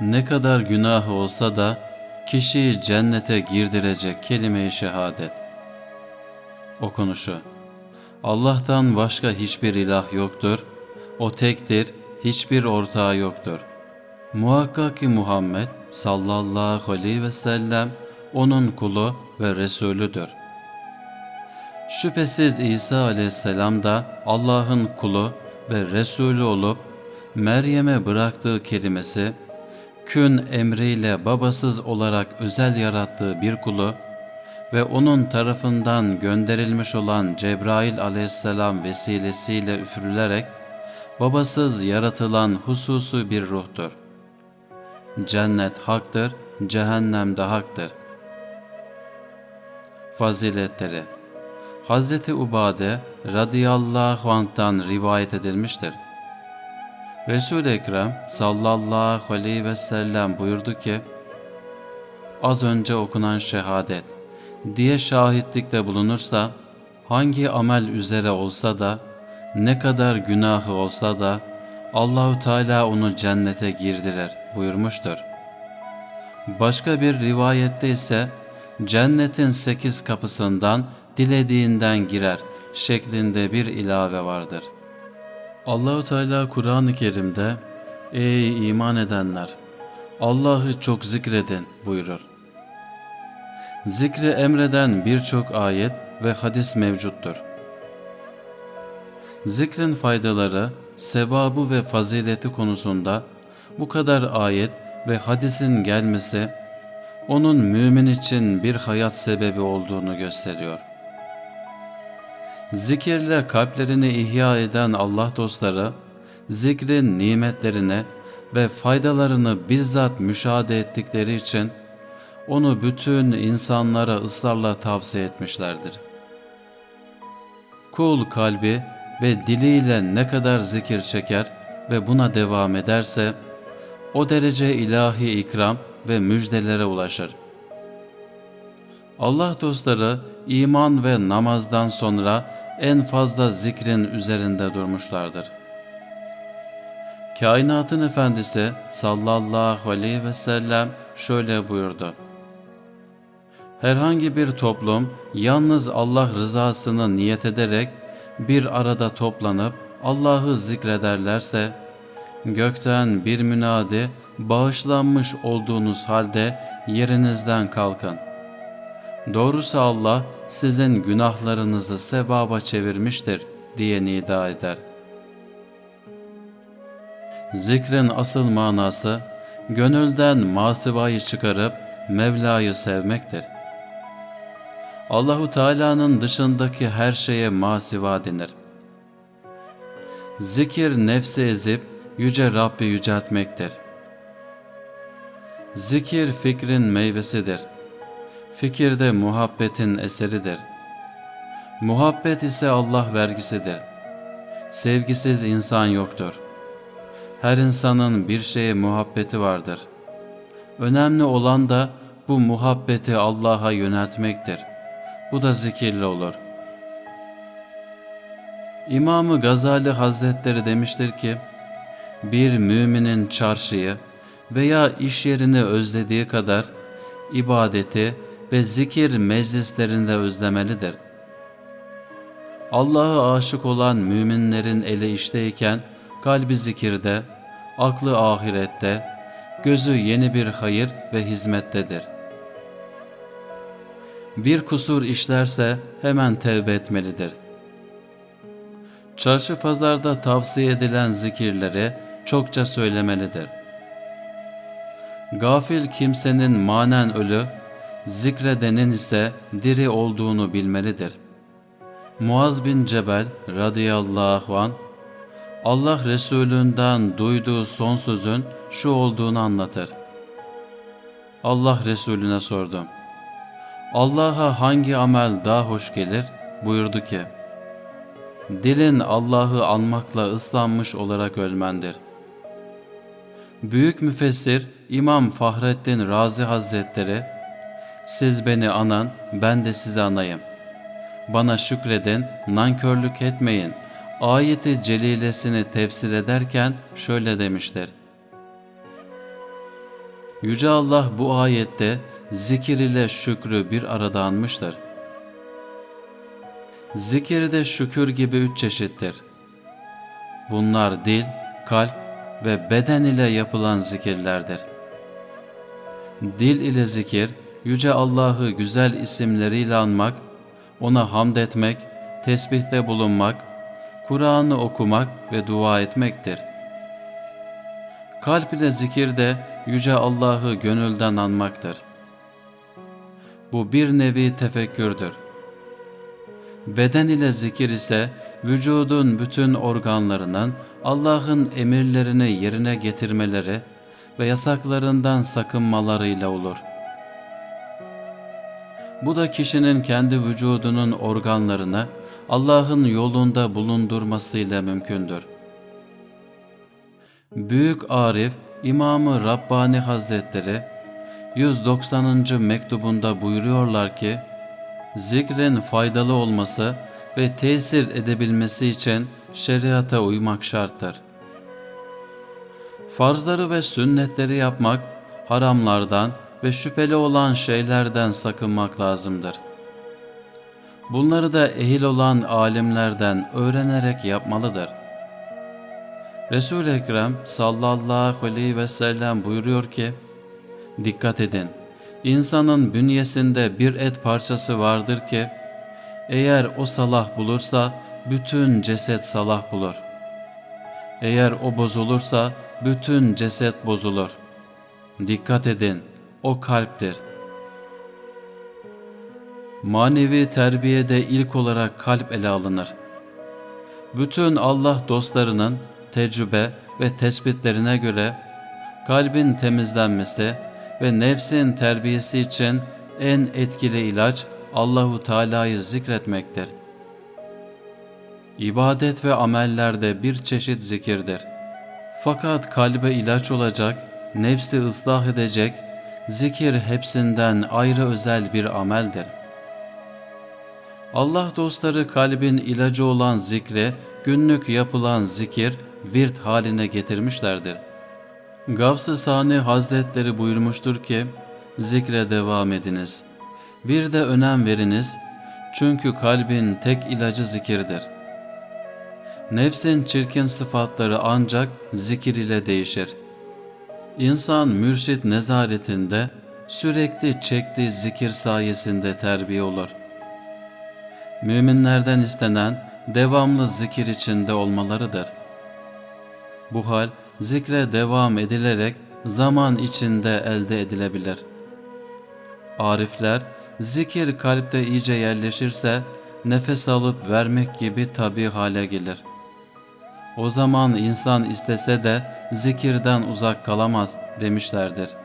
Ne kadar günah olsa da kişiyi cennete girdirecek kelime-i şehadet. Okunuşu Allah'tan başka hiçbir ilah yoktur. O tektir, hiçbir ortağı yoktur. Muhakkak ki Muhammed sallallahu aleyhi ve sellem onun kulu ve Resulüdür. Şüphesiz İsa aleyhisselam da Allah'ın kulu ve Resulü olup Meryem'e bıraktığı kelimesi kün emriyle babasız olarak özel yarattığı bir kulu ve onun tarafından gönderilmiş olan Cebrail aleyhisselam vesilesiyle üfürülerek babasız yaratılan hususu bir ruhtur. Cennet haktır, cehennem de haktır. Faziletleri Hz. Ubade radıyallahu anh'tan rivayet edilmiştir. Resul-i Ekrem sallallahu aleyhi ve sellem buyurdu ki, Az önce okunan şehadet diye şahitlikte bulunursa, hangi amel üzere olsa da, ne kadar günahı olsa da, Allahu Teala onu cennete girdirir buyurmuştur. Başka bir rivayette ise, cennetin sekiz kapısından dilediğinden girer şeklinde bir ilave vardır. Allahu Teala Kur'an-ı Kerim'de Ey iman edenler Allah'ı çok zikredin buyurur. Zikri emreden birçok ayet ve hadis mevcuttur. Zikrin faydaları, sevabı ve fazileti konusunda bu kadar ayet ve hadisin gelmesi onun mümin için bir hayat sebebi olduğunu gösteriyor. Zikirle kalplerini ihya eden Allah dostları, zikrin nimetlerine ve faydalarını bizzat müşahede ettikleri için onu bütün insanlara ısrarla tavsiye etmişlerdir. Kul kalbi ve diliyle ne kadar zikir çeker ve buna devam ederse, o derece ilahi ikram ve müjdelere ulaşır. Allah dostları iman ve namazdan sonra en fazla zikrin üzerinde durmuşlardır. Kainatın efendisi sallallahu aleyhi ve sellem şöyle buyurdu. Herhangi bir toplum yalnız Allah rızasını niyet ederek bir arada toplanıp Allah'ı zikrederlerse, gökten bir münadi bağışlanmış olduğunuz halde yerinizden kalkın. Doğrusu Allah sizin günahlarınızı sevaba çevirmiştir diye nida eder. Zikrin asıl manası, gönülden masivayı çıkarıp Mevla'yı sevmektir. Allahu Teala'nın dışındaki her şeye masiva denir. Zikir nefsi ezip yüce Rabbi yüceltmektir. Zikir fikrin meyvesidir. Fikir de muhabbetin eseridir. Muhabbet ise Allah vergisidir. Sevgisiz insan yoktur. Her insanın bir şeye muhabbeti vardır. Önemli olan da bu muhabbeti Allah'a yöneltmektir. Bu da zikirli olur. İmamı Gazali Hazretleri demiştir ki, bir müminin çarşıyı veya iş yerini özlediği kadar ibadeti ve zikir meclislerinde özlemelidir. Allah'a aşık olan müminlerin eli işteyken kalbi zikirde, aklı ahirette, gözü yeni bir hayır ve hizmettedir. Bir kusur işlerse hemen tevbe etmelidir. Çarşı pazarda tavsiye edilen zikirleri çokça söylemelidir. Gafil kimsenin manen ölü, zikredenin ise diri olduğunu bilmelidir. Muaz bin Cebel radıyallahu an Allah Resulünden duyduğu son sözün şu olduğunu anlatır. Allah Resulüne sordum. Allah'a hangi amel daha hoş gelir? Buyurdu ki, Dilin Allah'ı anmakla ıslanmış olarak ölmendir. Büyük müfessir İmam Fahrettin Razi Hazretleri, Siz beni anan, ben de sizi anayım. Bana şükredin, nankörlük etmeyin. Ayeti celilesini tefsir ederken şöyle demiştir. Yüce Allah bu ayette zikir ile şükrü bir arada anmıştır. Zikir de şükür gibi üç çeşittir. Bunlar dil, kalp ve beden ile yapılan zikirlerdir. Dil ile zikir, Yüce Allah'ı güzel isimleriyle anmak, ona hamd etmek, tesbihte bulunmak, Kur'an'ı okumak ve dua etmektir. Kalp ile zikir de Yüce Allah'ı gönülden anmaktır. Bu bir nevi tefekkürdür. Beden ile zikir ise vücudun bütün organlarının Allah'ın emirlerini yerine getirmeleri ve yasaklarından sakınmalarıyla olur. Bu da kişinin kendi vücudunun organlarını Allah'ın yolunda bulundurmasıyla mümkündür. Büyük Arif İmamı Rabbani Hazretleri 190. mektubunda buyuruyorlar ki, zikrin faydalı olması ve tesir edebilmesi için şeriata uymak şarttır. Farzları ve sünnetleri yapmak, haramlardan ve şüpheli olan şeylerden sakınmak lazımdır. Bunları da ehil olan alimlerden öğrenerek yapmalıdır. Resul-i Ekrem sallallahu aleyhi ve sellem buyuruyor ki, Dikkat edin, insanın bünyesinde bir et parçası vardır ki, eğer o salah bulursa bütün ceset salah bulur. Eğer o bozulursa bütün ceset bozulur. Dikkat edin, o kalptir. Manevi terbiyede ilk olarak kalp ele alınır. Bütün Allah dostlarının tecrübe ve tespitlerine göre kalbin temizlenmesi ve nefsin terbiyesi için en etkili ilaç Allahu Teala'yı zikretmektir. İbadet ve amellerde bir çeşit zikirdir. Fakat kalbe ilaç olacak, nefsi ıslah edecek, zikir hepsinden ayrı özel bir ameldir. Allah dostları kalbin ilacı olan zikre, günlük yapılan zikir, virt haline getirmişlerdir. Gavs-ı Sani Hazretleri buyurmuştur ki, zikre devam ediniz. Bir de önem veriniz, çünkü kalbin tek ilacı zikirdir. Nefsin çirkin sıfatları ancak zikir ile değişir. İnsan mürşit nezaretinde sürekli çektiği zikir sayesinde terbiye olur. Müminlerden istenen devamlı zikir içinde olmalarıdır. Bu hal zikre devam edilerek zaman içinde elde edilebilir. Arifler, zikir kalpte iyice yerleşirse nefes alıp vermek gibi tabi hale gelir. O zaman insan istese de zikirden uzak kalamaz demişlerdir.''